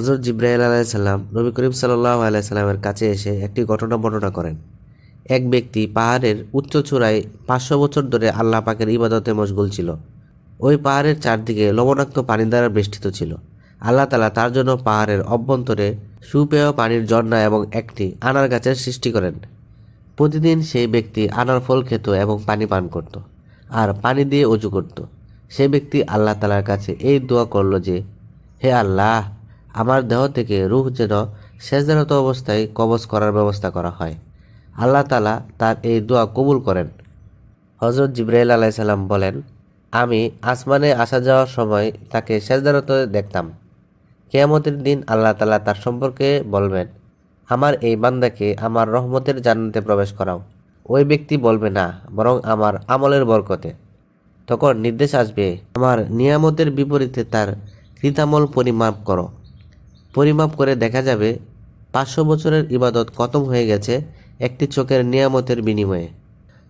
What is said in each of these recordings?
হজরত জিব্রাইল আলাইসাল্লাম নবী করিম সাল্লাহ আলাইসাল্লামের কাছে এসে একটি ঘটনা বর্ণনা করেন। এক ব্যক্তি পাহাড়ের উচ্চ চূড়ায় পাঁচশো বছর ধরে আল্লাহ পাকের ইবাদতে মশগুল ছিল। ওই পাহাড়ের চারদিকে লবণাক্ত পানি দ্বারা বেষ্টিত ছিল। আল্লাহ তালা তার জন্য পাহাড়ের অভ্যন্তরে সুপেয় পানির ঝর্ণা এবং একটি আনার গাছের সৃষ্টি করেন। প্রতিদিন সেই ব্যক্তি আনার ফল খেত এবং পানি পান করত আর পানি দিয়ে অজু করত। সে ব্যক্তি আল্লাহ তালার কাছে এই দোয়া করল যে, হে আল্লাহ আমার দেহ থেকে রুহ যেন শেষদারত অবস্থায় কবজ করার ব্যবস্থা করা হয়। আল্লাহ তালা তার এই দোয়া কবুল করেন। হজরত জিব্রাইল আলাইসাল্লাম বলেন, আমি আসমানে আসা যাওয়ার সময় তাকে শেষদারত দেখতাম। কেয়ামতের দিন আল্লাহ তালা তার সম্পর্কে বলবেন, আমার এই বান্দাকে আমার রহমতের জান্নাতে প্রবেশ করাও। ওই ব্যক্তি বলবে না, বরং আমার আমলের বরকতে। তখন নির্দেশ আসবে, আমার নিয়ামতের বিপরীতে তার কৃতামল পরিমাপ করো। পরিমাপ করে দেখা যাবে পাঁচশো বছরের ইবাদত খতম হয়ে গেছে একটি চোখের নিয়ামতের বিনিময়ে।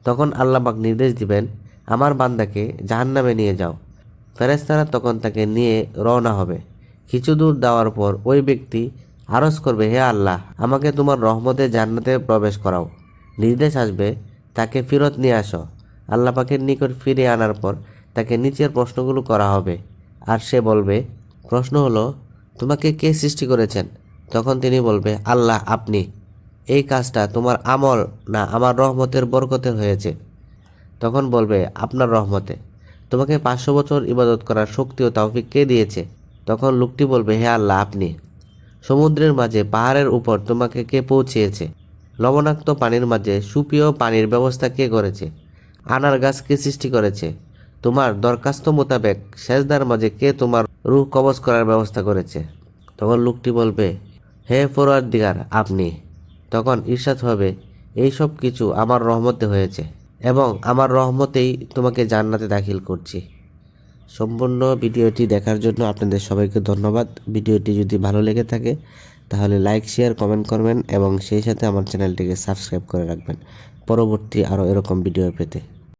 তখন আল্লাহবাক নির্দেশ দিবেন, আমার বান্দাকে জাহান্নামে নিয়ে যাও। ফেরেস্তারা তখন তাকে নিয়ে রওনা হবে। কিছু দূর দেওয়ার পর ওই ব্যক্তি আরজ করবে, হে আল্লাহ, আমাকে তোমার রহমতে জান্নাতে প্রবেশ করাও। নির্দেশ আসবে, তাকে ফেরত নিয়ে আসো। আল্লাহ পাকের নিকট ফিরে আনার পর তাকে নিচের প্রশ্নগুলো করা হবে। আর সে বলবে, প্রশ্ন হলো তোমাকে কে সৃষ্টি করেছেন? তখন তিনি বলবে, আল্লাহ, আপনি। এই কাজটা তোমার আমল না, আমার রহমতের বরকতে হয়েছে। তখন বলবে, আপনার রহমতে। তোমাকে পাঁচশো বছর ইবাদত করার শক্তি ও তৌফিক কে দিয়েছে? তখন লোকটি বলবে, হে আল্লাহ, আপনি। সমুদ্রের মাঝে, পাহাড়ের উপর তোমাকে কে পৌঁছিয়েছে? লবণাক্ত পানির মাঝে, সুপেয় পানির ব্যবস্থা কে করেছে? আনার গাছ কে সৃষ্টি করেছে? তোমার দরখাস্ত মোতাবেক সেজদার মাঝে কে তোমার রুহ কবজ করার ব্যবস্থা করেছে। তখন লোকটি বলবে, হে ফরোয়ার দিগার আপনি। তখন ঈর্ষাদ হবে, এই সব কিছু আমার রহমতে হয়েছে এবং আমার রহমতেই তোমাকে জান্নাতে দাখিল করছি। সম্পূর্ণ ভিডিওটি দেখার জন্য আপনাদের সবাইকে ধন্যবাদ। ভিডিওটি যদি ভালো লেগে থাকে, তাহলে লাইক, শেয়ার, কমেন্ট করবেন এবং সেই সাথে আমার চ্যানেলটিকে সাবস্ক্রাইব করে রাখবেন। পরবর্তী আরও এরকম ভিডিও পেতে।